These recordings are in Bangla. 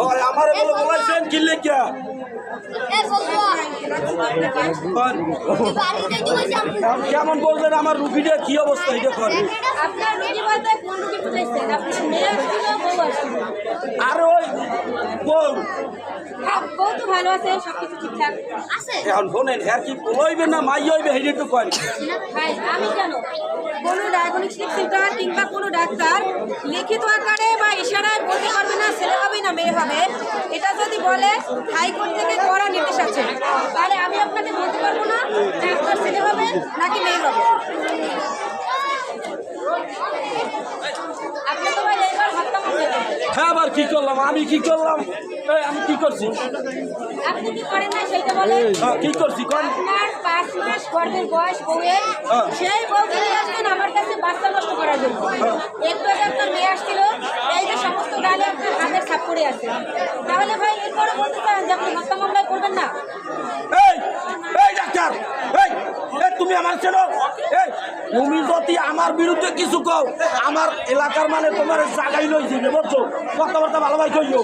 ওই আমার বলে বলাইছেন কি লেখিয়া কেমন বলবেন আমার রুগীটা? কি অবস্থা এটা করে আর ওই বউ। এখন শোনেন হ্যাঁ কি না মাই হইবে হেঁটে একটু কয়। আমি কেন? কোনো ডায়াগনস্টিক সেন্টার কিংবা কোনো ডাক্তার লিখিত আকারে বা ইশারায় বলতে পারবে না মেয়ে হবে এটা যদি বলে হাইকোর্ট থেকে করা নির্দেশ আছে তাহলে আমি আপনাকে বলতে পারব না যে আপনার ছেলে হবে নাকি মেয়ে হবে। করলেন হ্যাঁ আবার কি করলাম? আমি কি করলাম? আমি কি করছি? আপনি কি করেন না সেইটা বলেন? কি করছি? কোন? পাঁচ মাস গর্ভের বয়স বউয়ের হ্যাঁ। সেই বউ নিয়ে আসবেন আমার কাছে বাচ্চা নষ্ট করার জন্য। একটু আগে আপনার মেয়ে আসছিল এই যে সমস্ত গালে আপনার হাতের ছাপ পড়ে আছে। তাহলে ভাই এরপরে বলতে চান যে আপনি হত্যা মামলায় করবেন না? এই ডাক্তার এই তুমি আমার চেনো? তুমি যদি আমার বিরুদ্ধে কিছু কও আমার এলাকার মানে তোমার জায়গায় লই যাবে বুঝছ? কথাবার্তা ভালোভাবে কইও।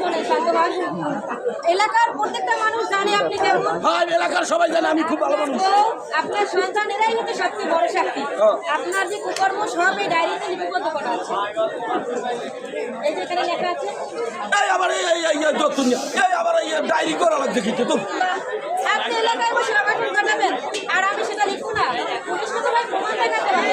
এলাকার প্রত্যেকটা মানুষ জানে আপনি কেমন। হ্যাঁ এলাকার সবাই জানে আমি খুব ভালো মানুষ। আপনার সন্তানেরাই হচ্ছে সবচেয়ে বড় সাক্ষী। হ্যাঁ। আপনার যে কুকর্ম সব এই ডায়েরিতে লিপিবদ্ধ করা আছে। এই যে এখানে লেখা আছে। এই আবার এই এই এই এই আবার এই ডায়েরি করা লাগছে কিন্তু তো আপনি এলাকায় বসে আবেদন কাটাবেন আর আমি সেটা লিখব না পুলিশকে তো ভাই প্রমাণ দেখাতে হবে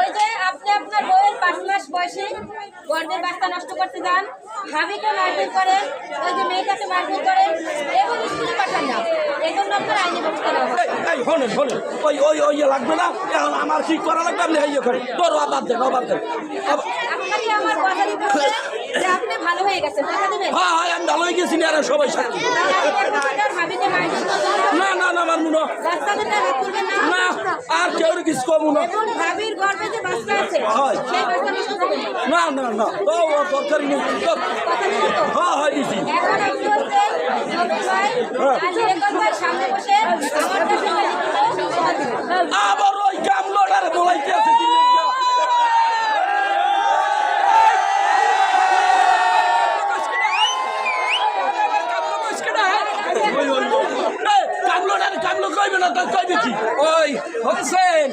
ওই যে আপনি আপনার বউয়ের পাঁচ মাস বয়সে গর্বের বাচ্চা নষ্ট করতে যান ভাবিকে মারধর করেন ওই যে মেয়েটাকে মারধর করেন এবং স্কুলে পাঠান না। এই জন্য আপনার আইনি ব্যবস্থা নেওয়া এই ওই ওই ওই ইয়ে লাগবে না? এখন আমার কি করা লাগবে? আপনি ইয়ে করেন তোর দেন দেন আপনাকে আমার কথা দিতে হবে হয়ে গেছি সবাই সাথে না। না না আমার মনে না আর কেউ কিছু কম না। হয়। না। না ও তো। হ্যাঁ। হয় দিছি আপনি হচ্ছে জমির ভাই আর রেকর্ড ভাই সামনে বসে আমার কাছে একটা লিখিত জমা দিবেন। আবার ওই কামলাটারে বলাইতে আছে কি লেখা? ওই, ওই, ওই। এই, কামলাটারে কামলা কইবে না তো কইবে কি ওই হোসেন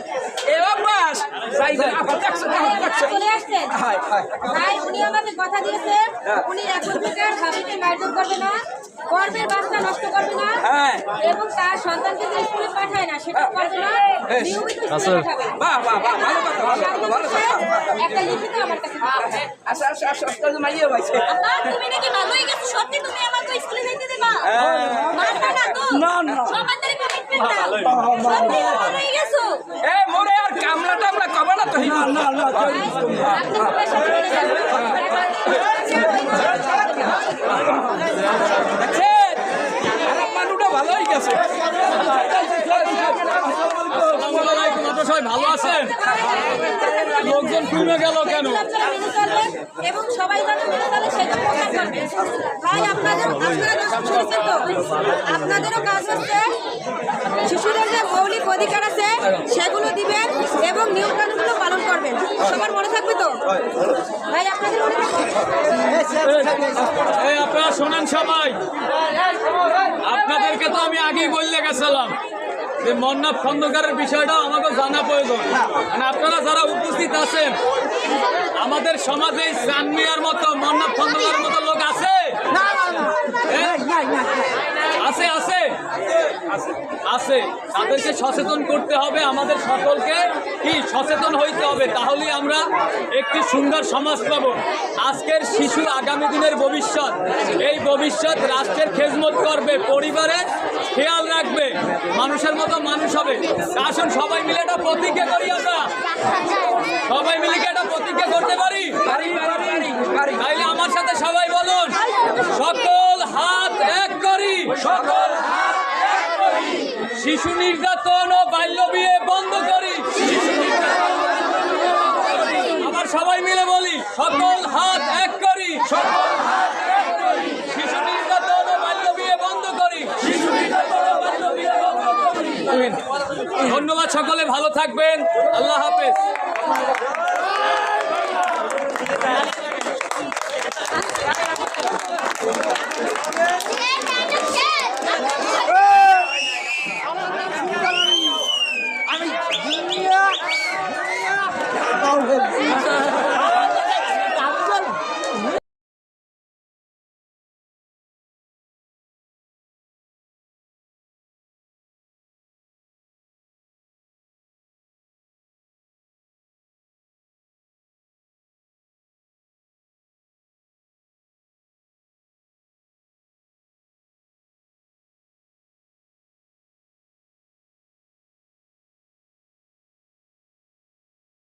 এবার বাস যাই যাই আবার দেখছ আবার দেখছ চলে আসছেন? হাই হাই ভাই উনি আমাকে কথা দিয়েছে উনি এখন থেকে আর মারধর করবে না। গর্ভের বাচ্চা নষ্ট করবে না। হ্যাঁ। এবং তার সন্তানকে যে স্কুলে পাঠায় না সেটা করবে না। নিয়মিত স্কুলে পাঠাবে। বাহ বাহ বাহ ভালো কথা ভালো কথা ভালো কথা। একটা লিখিত আমার কাছে আচ্ছা আচ্ছা আচ্ছা আচ্ছা মাইয়ে আপা, তুমি নাকি ভালোই গেছো। সত্যি তুমি আমাকে স্কুলে যেতে দেবা? না না, না। সমাজের এ মোরে আর কামলা ভালোই গেছে সবাই ভালো আছেন লোকজন কমে গেল কেন মেনে এবং সবাই ভাই আপনাদের আপনাদেরও কাজ হচ্ছে শিশুদের যে মৌলিক অধিকার আছে, সেগুলো দিবেন এবং নিয়ম কানুনগুলো পালন করবেন। সবার মনে থাকবে তো? ভাই, আপনাদের মনে আপনারা শোনেন সবাই। আপনাদেরকে তো আমি আগেই বললে গেছিলাম যে মন্নাথ খন্দকারের বিষয়টা আমাকে জানা প্রয়োজন। মানে আপনারা যারা উপস্থিত আছেন আমাদের সমাজে সানমিয়ার মতো মন্নাথ খন্দকারের মতো লোক আছে? আছে আছে? আছে। তাদেরকে সচেতন করতে হবে আমাদের সকলকে কি সচেতন হইতে হবে তাহলেই আমরা একটি সুন্দর সমাজ পাব। আজকের শিশু আগামী দিনের ভবিষ্যৎ। এই ভবিষ্যৎ রাষ্ট্রের খেজমত করবে পরিবারে খেয়াল রাখবে মানুষের মতো মানুষ হবে। আসুন সবাই মিলে একটা প্রতিজ্ঞা করি আমরা। সবাই মিলে প্রতিজ্ঞা করতে পারি? তাইলে আমার সাথে সবাই বলুন সকল হাত এক করি। সকল শিশু নির্যাতন ও বাল্য বিয়ে বন্ধ করি। আমার সবাই মিলে বলি সকল হাত এক করি। সকল শিশু নির্যাতন ও বাল্য বিয়ে বন্ধ করি। শিশু বাল্য বিয়ে বন্ধ করি। ধন্যবাদ সকলে ভালো থাকবেন। আল্লাহ হাফেজ। Terima kasih.